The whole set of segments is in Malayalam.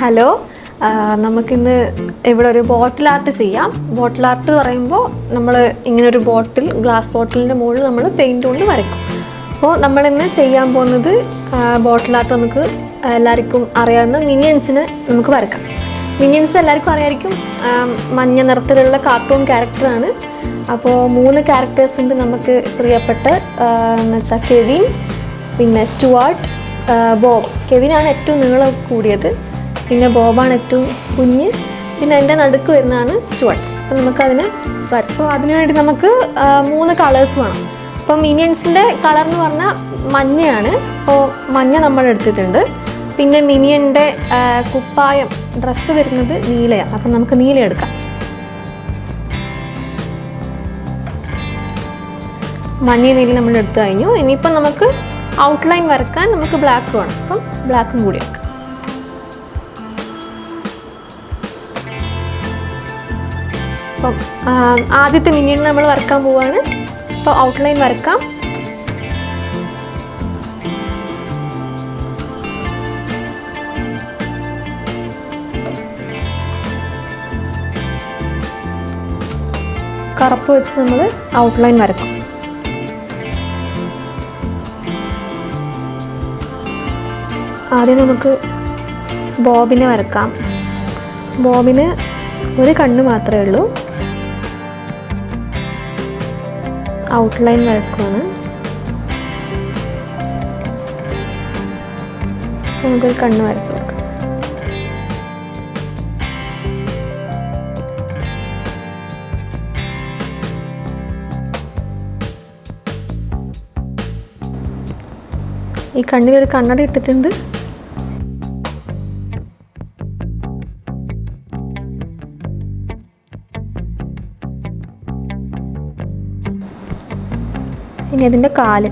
ഹലോ നമുക്കിന്ന് ഇവിടെ ഒരു ബോട്ടിൽ ആർട്ട് ചെയ്യാം. ബോട്ടിൽ ആർട്ട് എന്ന് പറയുമ്പോൾ നമ്മൾ ഇങ്ങനെ ഒരു ബോട്ടിൽ ഗ്ലാസ് ബോട്ടിലിന്റെ മുകളിൽ നമ്മൾ പെയിന്റ് കൊണ്ട് വരയ്ക്കും. അപ്പോൾ നമ്മളിന്ന് ചെയ്യാൻ പോകുന്നത് ബോട്ടിൽ ആർട്ട് നമുക്ക് എല്ലാവർക്കും അറിയാവുന്ന മിനിയൻസിന് നമുക്ക് വരക്കാം മിനിയൻസ് എല്ലാവർക്കും അറിയായിരിക്കും മഞ്ഞ നിറത്തിലുള്ള കാർട്ടൂൺ ക്യാരക്ടറാണ് അപ്പോൾ മൂന്ന് ക്യാരക്ടേഴ്സിന്റെ നമുക്ക് പ്രിയപ്പെട്ട എന്ന് വെച്ചാൽ കെവിൻ പിന്നെ സ്റ്റുവാർട്ട് ബോബ്. കെവിനാണ് ഏറ്റവും നീളം കൂടിയത്. പിന്നെ ബോബാണ് ഏറ്റവും കുഞ്ഞ്. പിന്നെ എന്റെ നടുക്ക് വരുന്നതാണ് സ്റ്റുവർട്ട് അപ്പോൾ നമുക്കതിന് വരച്ചു അതിനുവേണ്ടി നമുക്ക് മൂന്ന് കളേഴ്സ് വേണം. അപ്പോൾ മിനിയൻസിന്റെ കളർ എന്ന് പറഞ്ഞാൽ മഞ്ഞയാണ്. അപ്പോൾ മഞ്ഞ നമ്മൾ എടുത്തിട്ടുണ്ട്. പിന്നെ മിനിയന്റെ കുപ്പായം ഡ്രസ്സ് വരുന്നത് നീലയാണ്. അപ്പം നമുക്ക് നീല എടുക്കാം. മഞ്ഞ നീല നമ്മൾ എടുത്തു കഴിഞ്ഞു. ഇനിയിപ്പം നമുക്ക് ഔട്ട്ലൈൻ വരക്കാൻ നമുക്ക് ബ്ലാക്ക് വേണം. അപ്പം ബ്ലാക്കും കൂടി എടുക്കാം. അപ്പം ആദ്യത്തെ മിനിയൻ നമ്മൾ വരക്കാൻ പോവാണ്. അപ്പോൾ ഔട്ട്ലൈൻ വരക്കാം. കറുപ്പ് വെച്ച് നമ്മൾ ഔട്ട്ലൈൻ വരക്കും. ആദ്യം നമുക്ക് ബോബിനെ വരക്കാം. ബോബിന് ഒരു കണ്ണ് മാത്രമേ ഉള്ളൂ. ഔട്ട്ലൈൻ വരക്കുവാണ് നമുക്കൊരു കണ്ണ് വരച്ചു കൊടുക്കാം ഈ കണ്ണിലൊരു കണ്ണട ഇട്ടിട്ടുണ്ട്. ഇനി അതിന്റെ കാൽ.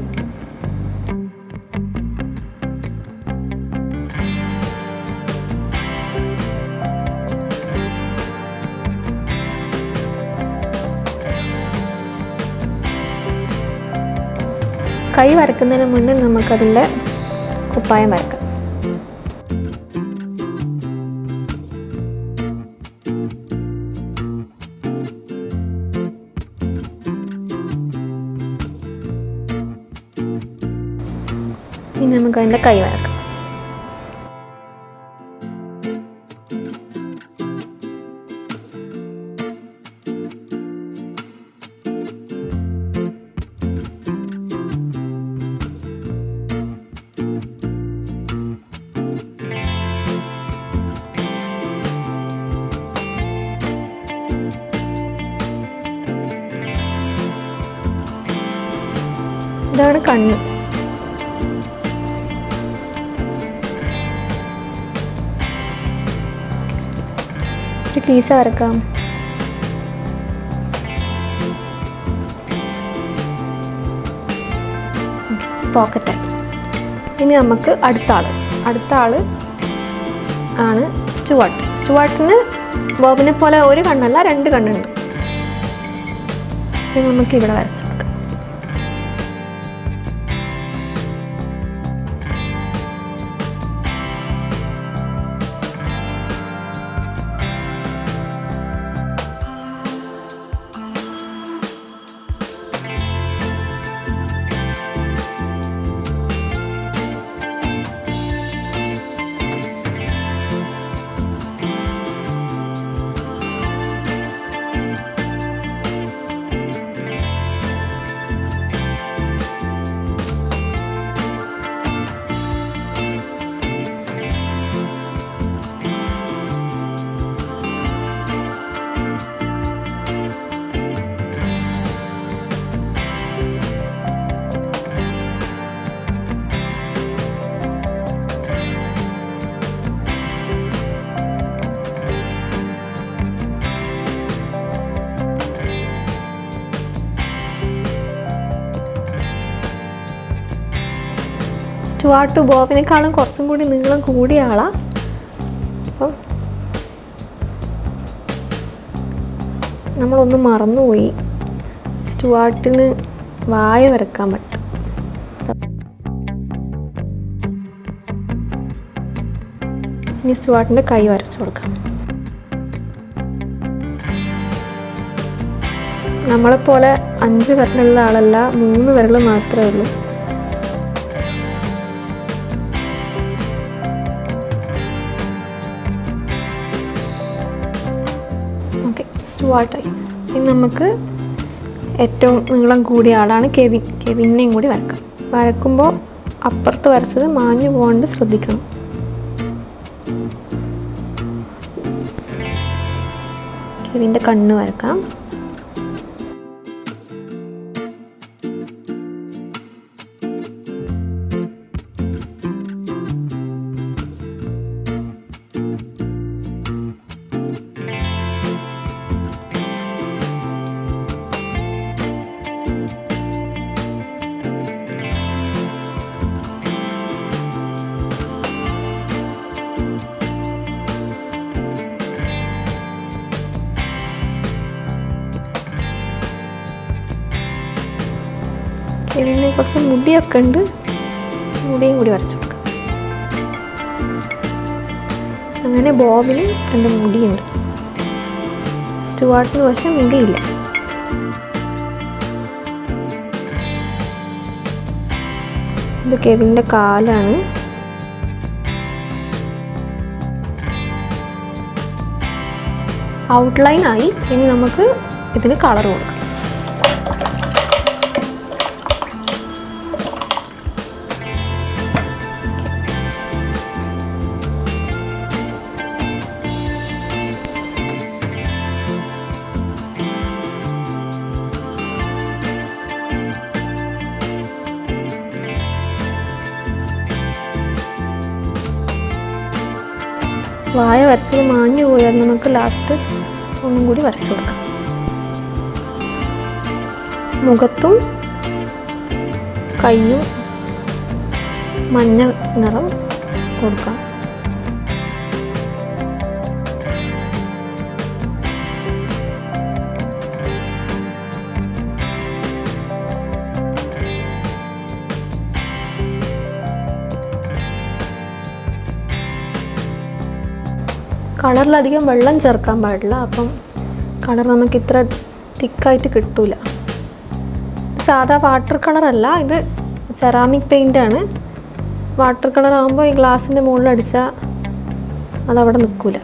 കൈ വരക്കുന്നതിന് മുന്നേ നമുക്കതിന്റെ കുപ്പായം വരക്കാം. നമുക്ക് അതിന്റെ കൈ വഴക്കാം. ഇതാണ് കണ്ണ്. കീസ വരക്കാം. പോക്കറ്റ് ഇനി നമുക്ക് അടുത്ത ആൾ. അടുത്ത ആൾ ആണ് സ്റ്റുവാർട്ട് സ്റ്റുവാർട്ടിന് ബോബിനെ പോലെ ഒരു കണ്ണല്ല രണ്ട് കണ്ണുണ്ട്. നമുക്ക് ഇവിടെ വരച്ചു. സ്റ്റുവാർട്ട് ബോബിനേക്കാളും കുറച്ചും കൂടി നീളം കൂടിയ ആളാ. അപ്പം നമ്മളൊന്ന് മറന്നുപോയി. സ്റ്റുവാർട്ടിന് വായ വരക്കാൻ പറ്റും. ഇനി സ്റ്റുവാർട്ടിന്റെ കൈ വരച്ചു കൊടുക്കാം. നമ്മളെപ്പോലെ അഞ്ച് വിരലുള്ള ആളല്ല മൂന്ന് വിരൽ മാത്രമേ ഉള്ളൂ. സ്റ്റുവാർട്ടായി ഇനി നമുക്ക് ഏറ്റവും നീളം കൂടിയ ആളാണ് കെവിൻ കെവിനെയും കൂടി വരക്കാം. വരക്കുമ്പോൾ അപ്പുറത്ത് വരച്ചത് മാഞ്ഞു പോകാണ്ട് ശ്രദ്ധിക്കണം. കെവിന്റെ കണ്ണ് വരക്കാം. കുറച്ച് മുടിയൊക്കെ ഉണ്ട്. മുടിയും കൂടി വരച്ചു കൊടുക്കാം. അങ്ങനെ ബോബിന് രണ്ട് മുടിയുണ്ട്. സ്റ്റുവാർട്ടിന് പക്ഷേ മുടിയില്ല. ഇത് കെവിന്റെ കാലാണ്. ഔട്ട്ലൈൻ ആയി ഇനി നമുക്ക് ഇതിന് കളർ കൊടുക്കാം. വായ വരച്ചത് മാഞ്ഞു പോയാൽ നമുക്ക് ലാസ്റ്റ് ഒന്നും കൂടി വരച്ചു കൊടുക്കാം. മുഖത്തും കയ്യും മഞ്ഞ നിറം കൊടുക്കാം. കളറിലധികം വെള്ളം ചേർക്കാൻ പാടില്ല. അപ്പം കളർ നമുക്ക് ഇത്ര തിക്കായിട്ട് കിട്ടൂല. സാധാ വാട്ടർ കളറല്ല ഇത് സെറാമിക് പെയിന്റ് ആണ്. വാട്ടർ കളർ ആകുമ്പോൾ ഈ ഗ്ലാസിന്റെ മുകളിൽ അടിച്ചാൽ അതവിടെ നിൽക്കൂല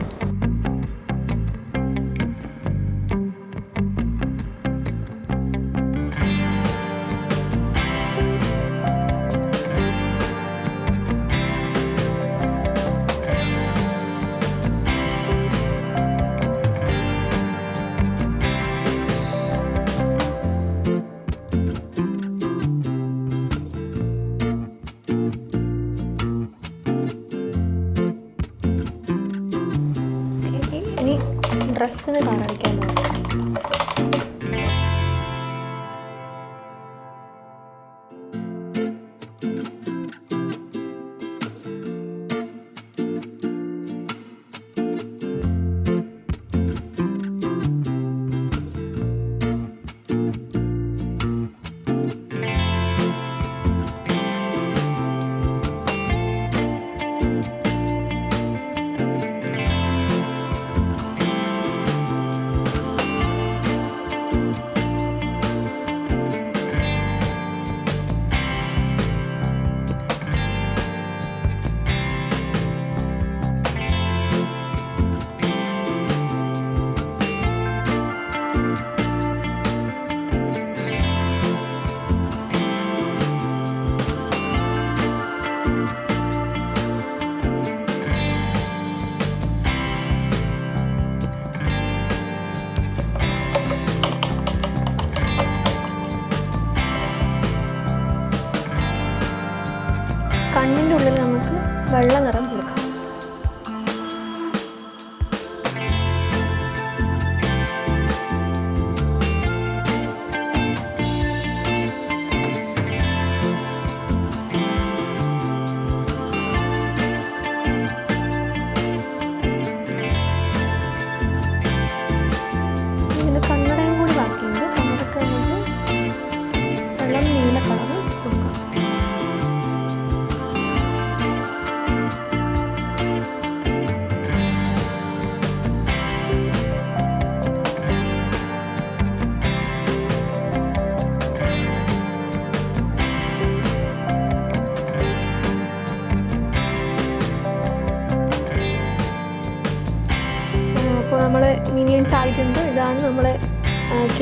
ഡ്രസ്സിന് കളർ അടിക്കാൻ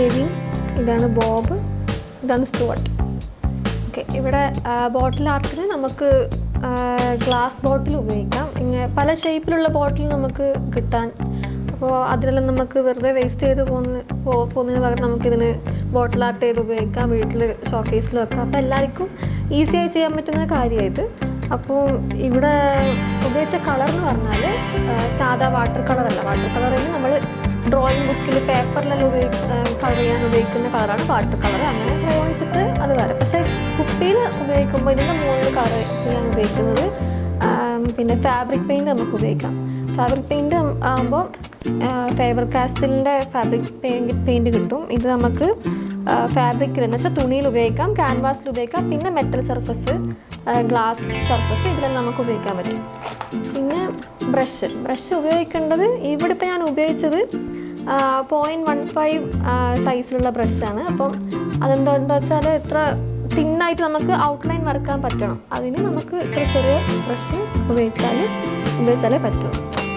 കെവിൻ ഇതാണ് ബോബ് ഇതാണ് സ്റ്റുവർട്ട് ഓക്കെ ഇവിടെ ബോട്ടിൽ ആർട്ടിന് നമുക്ക് ഗ്ലാസ് ബോട്ടിൽ ഉപയോഗിക്കാം. ഇങ്ങനെ പല ഷേപ്പിലുള്ള ബോട്ടിൽ നമുക്ക് കിട്ടാൻ. അപ്പോൾ അതിലെല്ലാം നമുക്ക് വെറുതെ വേസ്റ്റ് ചെയ്ത് പോകുന്ന പോകുന്നതിന് പകരം നമുക്കിതിന് ബോട്ടിൽ ആർട്ട് ചെയ്ത് ഉപയോഗിക്കാം വീട്ടിൽ ഷോക്കേസിൽ വെക്കാം. അപ്പോൾ എല്ലാവർക്കും ഈസിയായി ചെയ്യാൻ പറ്റുന്ന കാര്യമായത്. അപ്പോൾ ഇവിടെ ഉപയോഗിച്ച കളർ എന്ന് പറഞ്ഞാൽ സാധാ വാട്ടർ കളറല്ല വാട്ടർ കളറിൽ നമ്മൾ ഡ്രോയിങ് ബുക്കിൽ പേപ്പറിലെല്ലാം ഉപയോഗി കളർ ചെയ്യാൻ ഉപയോഗിക്കുന്ന കളറാണ് വാട്ടർ കളർ അങ്ങനെ പ്രയോഗിച്ചിട്ട് അത് വരാം പക്ഷേ കുപ്പിയിൽ ഉപയോഗിക്കുമ്പോൾ ഇതിന്റെ മുകളിൽ കളർ ചെയ്യാൻ ഉപയോഗിക്കുന്നത് പിന്നെ ഫാബ്രിക് പെയിന്റ് നമുക്ക് ഉപയോഗിക്കാം. ഫാബ്രിക് പെയിന്റ് ആകുമ്പോൾ ഫേബർ കാസ്റ്റലിന്റെ ഫാബ്രിക് പെയിന്റ് പെയിന്റ് കിട്ടും. ഇത് നമുക്ക് ഫാബ്രിക്കിൽ എന്ന് വെച്ചാൽ തുണിയിൽ ഉപയോഗിക്കാം ക്യാൻവാസിൽ ഉപയോഗിക്കാം പിന്നെ മെറ്റൽ സർഫസ് ഗ്ലാസ് സർഫസ് ഇതിലെല്ലാം നമുക്ക് ഉപയോഗിക്കാൻ പറ്റും. പിന്നെ ബ്രഷ്. ബ്രഷ് ഉപയോഗിക്കേണ്ടത് ഇവിടെ ഇപ്പോൾ ഞാൻ ഉപയോഗിച്ചത് പോയിന്റ് വൺ ഫൈവ് സൈസിലുള്ള ബ്രഷാണ് അപ്പം അതെന്താണെന്ന് വെച്ചാൽ ഇത്ര തിന്നായിട്ട് നമുക്ക് ഔട്ട്ലൈൻ വർക്കാൻ പറ്റണം. അതിന് നമുക്ക് ഇത്ര ചെറിയ ബ്രഷ് ഉപയോഗിച്ചാൽ ഉപയോഗിച്ചാലേ പറ്റും.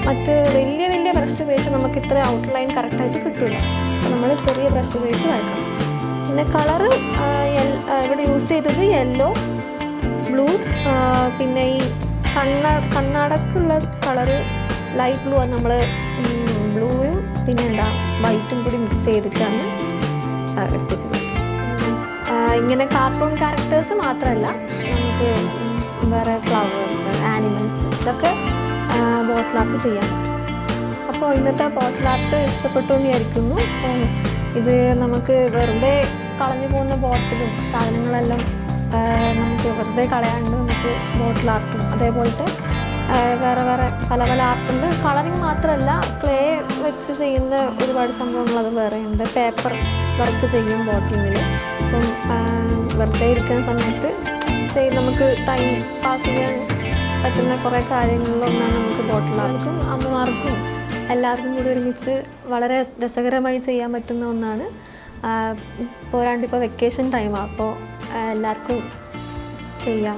മറ്റ് വലിയ വലിയ ബ്രഷ് ഉപയോഗിച്ച് നമുക്ക് ഇത്ര ഔട്ട്ലൈൻ കറക്റ്റായിട്ട് കിട്ടില്ല നമ്മൾ ചെറിയ ബ്രഷ് ഉപയോഗിച്ച് വരക്കണം പിന്നെ കളറ് ഇവിടെ യൂസ് ചെയ്തത് യെല്ലോ ബ്ലൂ പിന്നെ ഈ കണ്ണ കണ്ണടക്കുള്ള കളറ് ലൈറ്റ് ബ്ലൂ ആണ് നമ്മൾ പിന്നെ എന്താ വൈറ്റും കൂടി മിക്സ് ചെയ്തിട്ടാണ് എടുത്തിട്ടുള്ളത്. ഇങ്ങനെ കാർട്ടൂൺ ക്യാരക്ടേഴ്സ് മാത്രമല്ല നമുക്ക് വേറെ ഫ്ലവേഴ്സ് ആനിമൽസ് ഇതൊക്കെ ബോട്ടിൽ ആർട്ട് ചെയ്യാം. അപ്പോൾ ഇന്നത്തെ ബോട്ടിൽ ആർട്ട് ഇഷ്ടപ്പെട്ടു എന്ന് വിചാരിക്കുന്നു. ഇത് നമുക്ക് വെറുതെ കളഞ്ഞു പോകുന്ന ബോട്ടിലും സാധനങ്ങളെല്ലാം നമുക്ക് വെറുതെ കളയാണ്ട് നമുക്ക് ബോട്ടിൽ ആർട്ടും അതേപോലത്തെ വേറെ വേറെ പല പല ആർട്ടുണ്ട് കളറിങ് മാത്രമല്ല ക്ലേ വെച്ച് ചെയ്യുന്ന ഒരുപാട് സംഭവങ്ങൾ അത് വേറെ ഉണ്ട് പേപ്പർ വർക്ക് ചെയ്യും ബോട്ടിങ്ങിൽ അപ്പം വെറുതെ ഇരിക്കുന്ന സമയത്ത് നമുക്ക് ടൈം പാസ് ചെയ്യാൻ പറ്റുന്ന കുറേ കാര്യങ്ങളിലൊന്നാണ് നമുക്ക് ബോട്ടിലാർക്കും അമ്മമാർക്കും എല്ലാവർക്കും കൂടി ഒരുമിച്ച് വളരെ രസകരമായി ചെയ്യാൻ പറ്റുന്ന ഒന്നാണ്. പോരാണ്ട് ഇപ്പോൾ വെക്കേഷൻ ടൈമാണ് അപ്പോൾ എല്ലാവർക്കും ചെയ്യാം.